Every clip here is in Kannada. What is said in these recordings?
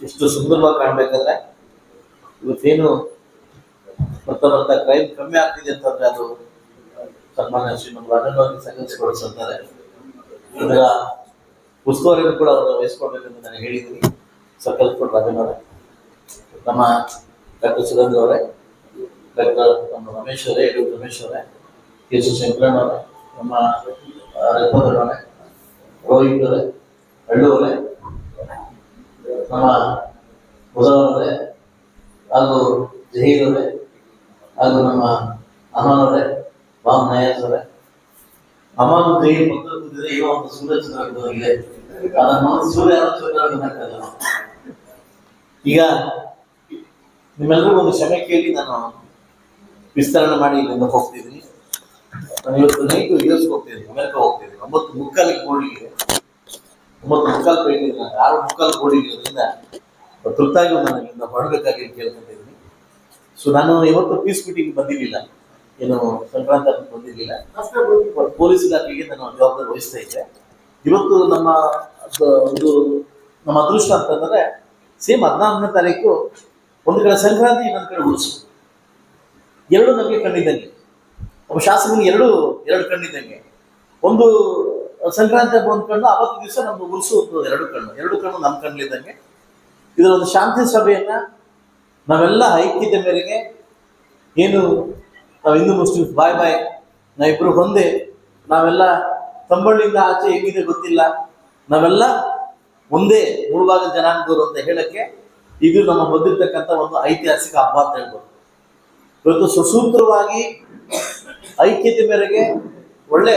ಇಷ್ಟು ಸುಂದರವಾಗಿ ಕಾಣ್ಬೇಕಂದ್ರೆ ಇವತ್ತೇನು ಬರ್ತಾ ಬರ್ತಾ ಕ್ರೈಮ್ ಕಮ್ಮಿ ಆಗ್ತಿದೆ ಅಂತಂದ್ರೆ ಅದು ಸನ್ಮಾನ್ಯ ಶ್ರೀ ನಮ್ಮ ರಾಜಣ್ಣವ್ರಿಗೆ ಸಂಘಟಿಸಿಕೊಡಿಸುತ್ತಾರೆ ಇದರ ಉಸ್ತುವಾರಿಯನ್ನು ಕೂಡ ಅವರು ವಹಿಸ್ಕೊಳ್ಬೇಕಂತ ನಾನು ಹೇಳಿದ್ದೀನಿ. ಸಕಲ್ಪುರ ರಾಜನವರೇ ನಮ್ಮ ಡಾಕ್ಟರ್ ಸುರೇಂದ್ರ ಅವರೇ, ಡಾಕ್ಟರ್ ನಮ್ಮ ರಮೇಶ್ ಅವರೇ ಯಡಿಯೂರು ರಮೇಶ್ ಅವರೇ, ಕೆ ಸಿ ಶಂಕರಣ್ಣ ಅವರೇ, ನಮ್ಮ ರಘುವರವರೇ ರೋಹಿತ್ ಅವರೇ ಹಳ್ಳೂರೇ ನಮ್ಮ ಅವರೇ ಹಾಗೂ ಜಹೀರ್ ಅವರೇ ಹಾಗೂ ನಮ್ಮ ಅಮನವರೇ ಬಾಮ್ ನಾಯಕ್ ಅವರೇ ಅಮನ್ ಜಹೀರ್ ಮೊದಲು ಕೂತಿದ್ರೆ ಏನೋ ಒಂದು ಸೂರ್ಯ ಚಂದ್ರ ಇದೆ. ಅದನ್ನು ಸೂರ್ಯ ಚಂದ್ರ ಈಗ ನಿಮ್ಮೆಲ್ಲರಿಗೂ ಒಂದು ಕ್ಷಮೆ ಕೇಳಿ ನಾನು ವಿಸ್ತರಣೆ ಮಾಡಿ ಇಲ್ಲಿಂದ ಹೋಗ್ತಿದ್ದೀನಿ ನಾನು ಇವತ್ತು ನೈಟು ಇಯರ್ಸ್ಗೆ ಹೋಗ್ತಿದ್ದೀನಿ ಅಮೆರಿಕ ಹೋಗ್ತಿದ್ದೀನಿ ಒಂಬತ್ತು ಮುಕ್ಕಾಲಿಗೆ ಬೋರ್ಡಿಗೆ ಒಂಬತ್ತು ಮುಕ್ಕಾಲು ನಾನು ಆರು ಮುಕ್ಕಾಲು ಬೋರ್ಡಿಗೆ ಇರೋದ್ರಿಂದ ತುರ್ತಾಗಿ ನಾನು ಇಲ್ಲಿಂದ ಹೊರಡಬೇಕಾಗಿ ಕೇಳ್ಕೊಂಡಿದ್ದೀನಿ ಸೊ ನಾನು ಇವತ್ತು ಪೀಸ್ ಮೀಟಿಂಗ್ ಬಂದಿರಲಿಲ್ಲ. ಏನು ಸಂಕ್ರಾಂತ ಬಂದಿರಲಿಲ್ಲ. ಪೊಲೀಸ್ ಇಲಾಖೆಗೆ ನಾನು ಜವಾಬ್ದಾರಿ ವಹಿಸ್ತಾ ಇದ್ದೆ. ಇವತ್ತು ನಮ್ಮ ಒಂದು ನಮ್ಮ ಅದೃಷ್ಟ ಅಂತಂದ್ರೆ ಸೇಮ್ ಹದಿನಾಲ್ಕನೇ ತಾರೀಕು ಒಂದು ಕಡೆ ಸಂಕ್ರಾಂತಿ ಇನ್ನೊಂದು ಕಡೆ ಉಳಿಸು ಎರಡು ನಮಗೆ ಕಣ್ಣಿದ್ದಂಗೆ. ಒಬ್ಬ ಶಾಸಕನಿಗೆ ಎರಡು ಎರಡು ಕಣ್ಣಿದ್ದಂಗೆ. ಒಂದು ಸಂಕ್ರಾಂತಿ ಹಬ್ಬ ಒಂದು ಕಣ್ಣು, ಅವತ್ತು ದಿವಸ ನಮ್ಮ ಉರುಸು ಹೋಗ್ತದೆ ಎರಡು ಕಣ್ಣು. ಎರಡು ಕಣ್ಣು ನಮ್ಮ ಕಣ್ಣಿದ್ದಂಗೆ ಇದರ ಒಂದು ಶಾಂತಿ ಸಭೆಯನ್ನ ನಾವೆಲ್ಲ ಐಕ್ಯದ ಮೇರೆಗೆ ಏನು ನಾವು ಹಿಂದೂ ಮುಸ್ಲಿಮ್ಸ್, ಬಾಯ್ ಬಾಯ್, ನಾವಿಬ್ರು ಹೊಂದೆ ನಾವೆಲ್ಲ ತಂಬಳ್ಳಿಂದ ಆಚೆ ಹೇಗಿದೆ ಗೊತ್ತಿಲ್ಲ. ನಾವೆಲ್ಲ ಒಂದೇ ಮುಳುಭಾಗ ಜನಾಂಗದವರು ಅಂತ ಹೇಳಕ್ಕೆ ಇದು ನಮ್ಮ ಬಂದಿರ್ತಕ್ಕಂಥ ಒಂದು ಐತಿಹಾಸಿಕ ಹಬ್ಬ ಅಂತ ಹೇಳ್ಬೋದು. ಇವತ್ತು ಸುಸೂತ್ರವಾಗಿ ಐಕ್ಯತೆ ಮೇರೆಗೆ ಒಳ್ಳೆ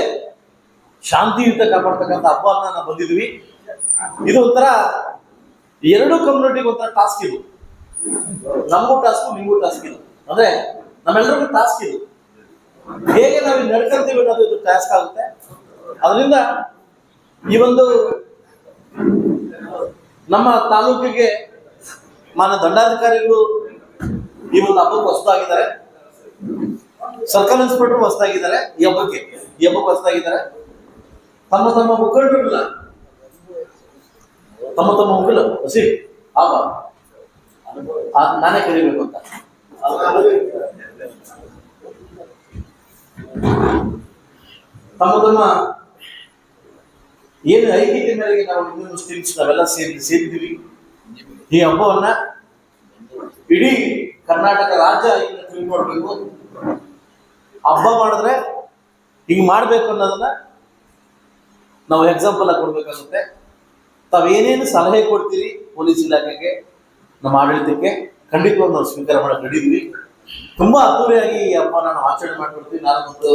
ಶಾಂತಿಯುತ ಕಾಪಾಡ್ತಕ್ಕಂಥ ಹಬ್ಬವನ್ನ ನಾವು ಬಂದಿದ್ವಿ ಇದು ಒಂಥರ ಎರಡು ಕಮ್ಯುನಿಟಿಗೆ ಒಂಥರ ಟಾಸ್ಕ್ ಇದು. ನಮಗೂ ಟಾಸ್ಕ್ ನಿಮಗೂ ಟಾಸ್ಕ್ ಇದು. ಅಂದ್ರೆ ನಮ್ಮೆಲ್ಲರಿಗೂ ಟಾಸ್ಕ್ ಇದು. ಹೇಗೆ ನಾವು ನಡ್ಕೊಂತೀವಿ ಅನ್ನೋದು ಇದು ಟಾಸ್ಕ್ ಆಗುತ್ತೆ. ಅದರಿಂದ ಈ ಒಂದು ನಮ್ಮ ತಾಲೂಕಿಗೆ ಮಾನ್ಯ ದಂಡಾಧಿಕಾರಿಗಳು ಈ ಒಂದು ಹಬ್ಬಕ್ಕೆ ಹೊಸದಾಗಿದ್ದಾರೆ. Circle inspector ಹೊಸದಾಗಿದ್ದಾರೆ. ಈ ಹಬ್ಬಕ್ಕೆ ಈ ಹಬ್ಬಕ್ಕೆ ಹೊಸದಾಗಿದ್ದಾರೆ. ತಮ್ಮ ತಮ್ಮ ಮುಖಂಡರಲ್ಲ ತಮ್ಮ ತಮ್ಮ ಮುಖಂಡ ಹಸಿ. ಆಗ ನಾನೇ ಕರಿಬೇಕು ಅಂತ. ತಮ್ಮ ತಮ್ಮ ಏನು ಐಕ್ಯತೆ ಮೇರೆಗೆ ನಾವು ಹಿಂದೂ ಮುಸ್ಲಿಮ್ಸ್ ನಾವೆಲ್ಲ ಸೇರಿ ಸೇರಿದ್ದೀವಿ. ಈ ಹಬ್ಬವನ್ನ ಇಡೀ ಕರ್ನಾಟಕ ರಾಜ್ಯ ಇದನ್ನ ತಿಳ್ಕೊಳ್ಬೇಕು. ಹಬ್ಬ ಮಾಡಿದ್ರೆ ಹಿಂಗ್ ಮಾಡ್ಬೇಕು ಅನ್ನೋದನ್ನ ನಾವು ಎಕ್ಸಾಂಪಲ್ ಆಗಿ ಕೊಡ್ಬೇಕಾಗುತ್ತೆ. ತಾವೇನೇನು ಸಲಹೆ ಕೊಡ್ತೀರಿ ಪೊಲೀಸ್ ಇಲಾಖೆಗೆ ನಮ್ಮ ಆಡಳಿತಕ್ಕೆ ಖಂಡಿತವಾಗಿ ನಾವು ಸ್ವೀಕಾರ ಮಾಡಕ್ಕೆ ನಡೀತೀವಿ ತುಂಬಾ ಅದ್ದೂರಿಯಾಗಿ ಈ ಹಬ್ಬನ ನಾವು ಆಚರಣೆ ಮಾಡ್ಕೊಡ್ತೀವಿ. ನಾನು ಒಂದು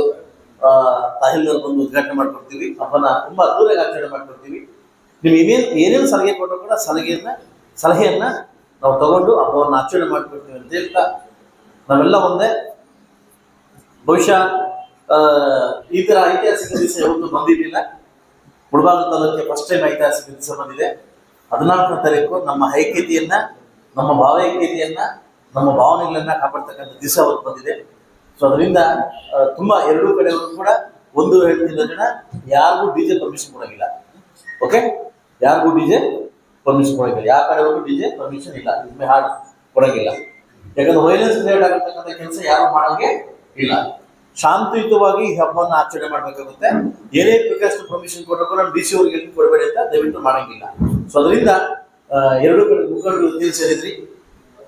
ಆ, ತಾಹಿಲ್ನವ್ರು ಬಂದು ಉದ್ಘಾಟನೆ ಮಾಡ್ಕೊಡ್ತೀವಿ. ಹಬ್ಬನ ತುಂಬಾ ಅದ್ದೂರಿಯಾಗಿ ಆಚರಣೆ ಮಾಡ್ಕೊಡ್ತೀವಿ. ನೀವು ಏನೇನು ಏನೇನು ಸಲಹೆ ಕೊಟ್ಟರು ಕೂಡ ಸಲಹೆಯನ್ನ ಸಲಹೆಯನ್ನ ನಾವು ತಗೊಂಡು ಹಬ್ಬವನ್ನು ಆಚರಣೆ ಮಾಡ್ಕೊಡ್ತೀವಿ ಅಂತ ಹೇಳ್ತಾ ನಾವೆಲ್ಲ ಒಂದೇ. ಬಹುಶಃ ಈ ತರ ಐತಿಹಾಸಿಕ ದಿವಸ ಯಾವತ್ತೂ ಬಂದಿರಲಿಲ್ಲ. ಮುಳಬಾಗ ತಾಲೂಕಿಗೆ ಫಸ್ಟ್ ಟೈಮ್ ಐತಿಹಾಸಿಕ ದಿವಸ ಬಂದಿದೆ ಹದಿನಾಲ್ಕನೇ ತಾರೀಕು ನಮ್ಮ ಐಕ್ಯತೆಯನ್ನ, ನಮ್ಮ ಭಾವೈಕ್ಯತೆಯನ್ನ, ನಮ್ಮ ಭಾವನೆಗಳನ್ನ ಕಾಪಾಡ್ತಕ್ಕಂಥ ದಿವಸ ಅವತ್ತು ಬಂದಿದೆ. ಸೊ ಅದರಿಂದ ತುಂಬಾ ಎರಡೂ ಕಡೆಯವರು ಕೂಡ ಒಂದು ಹೇಳ್ತಿರೋ ಜನ, ಯಾರಿಗೂ ಡಿಜೆ ಪರ್ಮಿಷನ್ ಕೊಡೋಂಗಿಲ್ಲ. ಓಕೆ ಯಾರಿಗೂ ಡಿಜೆ ಪರ್ಮಿಷನ್ ಕೊಡೋಂಗಿಲ್ಲ. ಯಾವ ಕಡೆಯವರು ಡಿಜೆ ಪರ್ಮಿಷನ್ ಇಲ್ಲ. ಹಾಡು ಕೊಡೋಂಗಿಲ್ಲ. ಯಾಕಂದ್ರೆ ವೈಲೆನ್ಸ್ ಕ್ರಿಯೇಟ್ ಆಗಿರ್ತಕ್ಕಂಥ ಕೆಲಸ ಯಾರು ಮಾಡೋಂಗೆ ಇಲ್ಲ. ಶಾಂತಿಯುತವಾಗಿ ಈ ಹಬ್ಬವನ್ನು ಆಚರಣೆ ಮಾಡಬೇಕಾಗುತ್ತೆ. ಏನೇ ಬೇಕಷ್ಟು ಪರ್ಮಿಷನ್ ಕೊಟ್ಟರು ನಮ್ಮ ಡಿ ಸಿ ಅವ್ರಿಗೆ ಎಲ್ಲಿ ಕೊಡಬೇಡಿ ಅಂತ ದಯವಿಟ್ಟು ಮಾಡಂಗಿಲ್ಲ. ಸೊ ಅದರಿಂದ ಎರಡು ಕಡೆ ಮುಖಂಡರು ಉದ್ದೇಶ ಸೇರಿದ್ರಿ.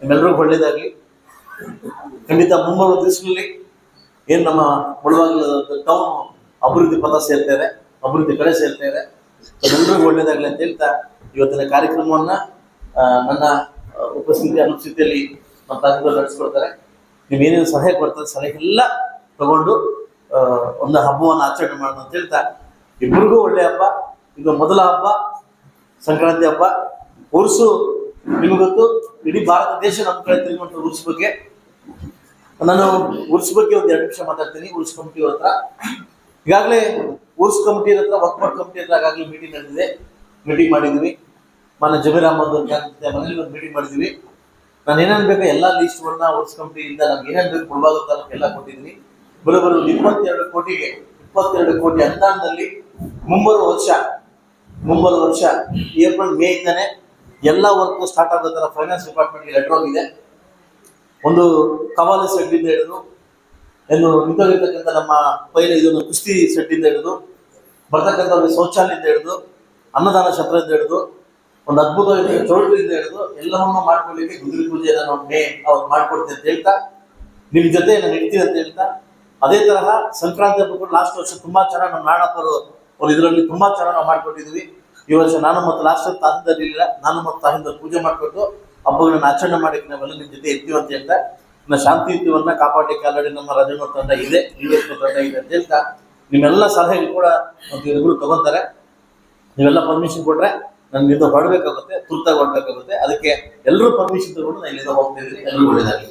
ನಿಮ್ಮೆಲ್ಲರಿಗೂ ಒಳ್ಳೇದಾಗ್ಲಿ. ಖಂಡಿತ ಮುಂಬರುವ ದಿವಸಗಳಲ್ಲಿ ಏನು ನಮ್ಮ ಮುಳುವಾಗಿನ ಟೌನ್ ಅಭಿವೃದ್ಧಿ ಪಥ ಸೇರ್ತಾ ಅಭಿವೃದ್ಧಿ ಕಡೆ ಸೇರ್ತಾ ಇದೆ. ಎಲ್ಲರಿಗೂ ಒಳ್ಳೇದಾಗಲಿ ಅಂತ ಹೇಳ್ತಾ ಇವತ್ತಿನ ಕಾರ್ಯಕ್ರಮವನ್ನು ನನ್ನ ಉಪಸ್ಥಿತಿ ಅನುಪಸ್ಥಿತಿಯಲ್ಲಿ ನಮ್ಮ ತಾಲೂಕಲ್ಲಿ ನಡೆಸ್ಕೊಡ್ತಾರೆ. ನೀವು ಏನೇನು ಸಲಹೆ ಕೊಡ್ತಾರೆ ಸಲಹೆ ಎಲ್ಲ ತಗೊಂಡು ಒಂದು ಹಬ್ಬವನ್ನು ಆಚರಣೆ ಮಾಡೋಣ ಅಂತ ಹೇಳ್ತಾ ಇಬ್ಬರಿಗೂ ಒಳ್ಳೆ ಹಬ್ಬ ಇದು ಮೊದಲ ಹಬ್ಬ, ಸಂಕ್ರಾಂತಿ ಹಬ್ಬ ಉರ್ಸು ನಿಮಗೊತ್ತು ಗೊತ್ತು, ಇಡೀ ಭಾರತ ದೇಶ ನಮ್ಮ ಕಡೆ ತಿಳ್ಕೊಂಡು ಉರ್ಸ್ ಬಗ್ಗೆ. ನಾನು ಉರ್ಸ್ ಬಗ್ಗೆ ಒಂದು ಎರಡು ನಿಮಿಷ ಮಾತಾಡ್ತೀನಿ ಉರ್ಸ್ ಕಮಿಟಿ ಹತ್ರ. ಈಗಾಗಲೇ ಉರ್ಸ್ ಕಮಿಟಿ ಹತ್ರ ವಕ್ಫ್ ಕಮಿಟಿ ಹತ್ರ ಈಗಾಗಲೇ ಮೀಟಿಂಗ್ ನಡೆದಿದೆ. ಮೀಟಿಂಗ್ ಮಾಡಿದ್ವಿ. ಮಾನ್ಯ ಜಮೀರ್ ಅಹಮದ್ ಮನೇಲಿ ಒಂದು ಮೀಟಿಂಗ್ ಮಾಡಿದ್ವಿ. ನಾನು ಏನೇನು ಬೇಕು ಎಲ್ಲ ಲೀಸ್ಟ್ಗಳನ್ನ ಉರ್ಸ್ ಕಮಿಟಿಯಿಂದ ನಮ್ಗೆ ಏನೇನು ಬೇಕು ಕೊಡಬಾರ್ದು ಎಲ್ಲ ಕೊಟ್ಟಿದ್ದೀನಿ ಬರೋಬ್ಬರಿ ಇಪ್ಪತ್ತೆರಡು ಕೋಟಿಗೆ, ಇಪ್ಪತ್ತೆರಡು ಕೋಟಿ ಅನುದಾನದಲ್ಲಿ ಮುಂಬರುವ ವರ್ಷ ಮುಂಬರುವ ವರ್ಷ ಏಪ್ರಿಲ್ ಮೇ ಇಂದಾನೆ ಎಲ್ಲ ವರ್ಕ್ ಸ್ಟಾರ್ಟ್ ಆಗೋ ಥರ ಫೈನಾನ್ಸ್ ಡಿಪಾರ್ಟ್ಮೆಂಟ್ಗೆ ಲೆಟರ್ ಹೋಗಿದೆ. ಒಂದು ಕವಾಲು ಸೆಡ್ಡಿಂದ ಹಿಡಿದು ಏನು ನಿಂತೋಗಿರ್ತಕ್ಕಂಥ ನಮ್ಮ ಪೈಲ ಇದೊಂದು ಕುಸ್ತಿ ಸೆಟ್ಟಿಂದ ಹಿಡಿದು ಒಂದು ಶೌಚಾಲಯದಿಂದ ಹಿಡಿದು, ಅನ್ನದಾನ ಛತ್ರದಿಂದ ಹಿಡಿದು, ಒಂದು ಅದ್ಭುತವಾದ ಚೌಲ್ಟ್ರಿಯಿಂದ ಹಿಡಿದು ಎಲ್ಲವನ್ನೂ ಮಾಡ್ಕೊಳ್ಳಿಕ್ಕೆ ಗುದ್ರಿ ಪೂಜೆ ನಾನು ಮೇ ಅವ್ರು ಮಾಡ್ಕೊಡ್ತೀನಿ ಅಂತ ಹೇಳ್ತಾ ನಿಮ್ಮ ಜೊತೆ ನಾನು ಇಡ್ತೀನಿ ಅಂತ ಹೇಳ್ತಾ ಅದೇ ತರಹ ಸಂಕ್ರಾಂತಿ ಹಬ್ಬ ಕೂಡ ಲಾಸ್ಟ್ ವರ್ಷ ತುಂಬಾ ಚೆನ್ನಾಗಿ ನಮ್ಮ ನಾಡಪ್ಪರು ಅವ್ರು ಇದರಲ್ಲಿ ತುಂಬಾ ಚೆನ್ನಾಗಿ ನಾವು ಮಾಡ್ಕೊಟ್ಟಿದ್ವಿ. ಈ ವರ್ಷ ನಾನು ಮತ್ತು ಲಾಸ್ಟ್ ತಾಹಿಂದಲ್ಲಿ ಇಲ್ಲ ನಾನು ಮತ್ತು ತಾಹಿಂದ ಪೂಜೆ ಮಾಡ್ಕೊಟ್ಟು ಹಬ್ಬಗಳನ್ನ ಆಚರಣೆ ಮಾಡಿ ನಾವೆಲ್ಲ ನಿಮ್ಮ ಜೊತೆ ಇರ್ತೀವಿ ಅಂತ ಹೇಳ್ತಾ ಇನ್ನು ಶಾಂತಿಯುತವನ್ನ ಕಾಪಾಡಲಿಕ್ಕೆ ಆಲ್ರೆಡಿ ನಮ್ಮ ರಾಜನ ತಂಡ ಇದೆ ಈವೇಶ್ವರ ತಂಡ ಇದೆ ಅಂತ ಹೇಳ್ತಾ ನಿಮ್ಮೆಲ್ಲ ಸಲಹೆಗಳು ಕೂಡ ಇವುಗಳು ತಗೊಂತಾರೆ. ನೀವೆಲ್ಲ ಪರ್ಮಿಷನ್ ಕೊಟ್ರೆ ನಾನು ಇದು ಹೊರಡಬೇಕಾಗುತ್ತೆ ತುರ್ತಾಗಿ ಹೊರಡಬೇಕಾಗುತ್ತೆ. ಅದಕ್ಕೆ ಎಲ್ಲರೂ ಪರ್ಮಿಷನ್ ತಗೊಂಡು ನಾನು ಇಲ್ಲಿಂದ ಹೋಗ್ತಾ ಇದ್ದೀನಿ. ಎಲ್ಲರೂ ಒಳ್ಳೇದಾಗಿ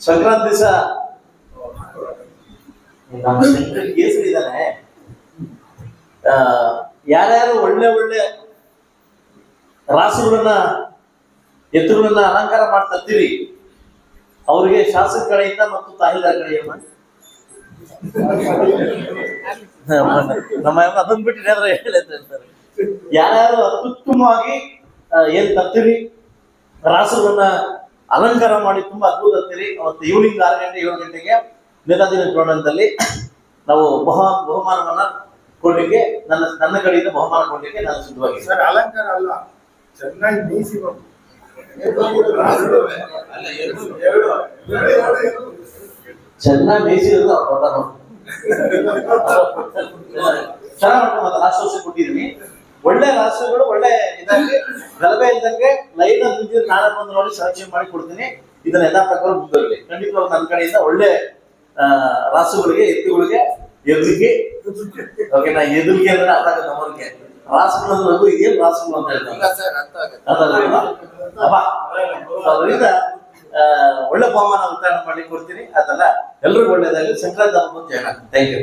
ಸಂಕ್ರಾಂತಿ ಶಂಕರ್ ಕೇಸರಿ ಯಾರ್ಯಾರು ಒಳ್ಳೆ ಒಳ್ಳೆ ರಾಸುಗಳನ್ನ, ಎತ್ತುಗಳನ್ನ ಅಲಂಕಾರ ಮಾಡ್ತಿರ್ತೀರಿ ಅವರಿಗೆ ಶಾಸಕ ಕಡೆಯಿಂದ ಮತ್ತು ತಾಹಿದಾರ್ ಕಡೆಯಿಂದ ನಮ್ಮ ಅದನ್ನ ಬಿಟ್ಟು ಹೇಳಿ ಹೇಳ್ತಾರೆ. ಯಾರ್ಯಾರು ಅತ್ಯುತ್ತಮವಾಗಿ ಏನ್ ತರ್ತೀರಿ, ರಾಸುಗಳನ್ನ ಅಲಂಕಾರ ಮಾಡಿ ತುಂಬಾ ಅದ್ಭುತ ತರ್ತೀರಿ, ಅವತ್ತು ಈವ್ನಿಂಗ್ ಆರು ಗಂಟೆ ಏಳು ಗಂಟೆಗೆ ನೇತಾಜಿನ ಟೂರ್ನಮೆಂಟಲ್ಲಿ ನಾವು ಬಹು ಬಹುಮಾನವನ್ನ ಕೊಡ್ಲಿಕ್ಕೆ ನನ್ನ ನನ್ನ ಕಡೆಯಿಂದ ಬಹುಮಾನ ಕೊಡ್ಲಿಕ್ಕೆ ನಾನು ಸಿದ್ಧವಾಗಿದ್ದೆ ಸರ್ ಅಲಂಕಾರ ಅಲ್ಲ. ಚೆನ್ನಾಗಿ ಬಂದು ಚೆನ್ನಾಗಿ ಬೇಯಿಸಿರೋದು ಅವ್ರು ಚೆನ್ನಾಗಿ ಮಾಡ್ಕೊಂಡು ಲಾಸ್ಟ್ ವರ್ಷ ಕೊಟ್ಟಿದ್ದೀನಿ. ಒಳ್ಳೆ ರಾಷ್ಟ್ರಗಳು ಒಳ್ಳೆ ಇದಾಗಿ ಗಲಭೆ ಇಲ್ದಂಗೆ ಲೈನ್ ನಿಂತಿದ್ದು ನಾನು ಬಂದು ನೋಡಿ ಸೆಲೆಕ್ಷನ್ ಮಾಡಿ ಕೊಡ್ತೀನಿ. ಇದನ್ನ ಎಲ್ಲಾ ಪ್ರಕಾರ ಮುಂದುವರಲಿ. ಖಂಡಿತವಾಗಿ ನನ್ನ ಕಡೆಯಿಂದ ಒಳ್ಳೆ ರಾಸುಗಳಿಗೆ ಎತ್ತುಗಳಿಗೆ ಎದುರಿಗೆ. ಓಕೆ ನಾ ಎದುರಿಗೆ ಅಂದ್ರೆ ಅರ್ಥ ಆಗುತ್ತೆ ನಮ್ಮವ್ರಿಗೆ. ರಾಸುಗಳು ಅಂದ್ರೆ ಲಘು ಇದೇನು ರಾಸುಗಳು ಅಂತ ಹೇಳ್ತಾರೆ? ಅದರಿಂದ ಒಳ್ಳೆ ಬಹುಮಾನ ಉತ್ತರ ಮಾಡಿ ಕೊಡ್ತೀನಿ. ಅದೆಲ್ಲ ಎಲ್ರಿಗೂ ಒಳ್ಳೇದಾಗಲಿ. ಸಂಕ್ರಾಂತಿ ಹಬ್ಬ ಥ್ಯಾಂಕ್ ಯು.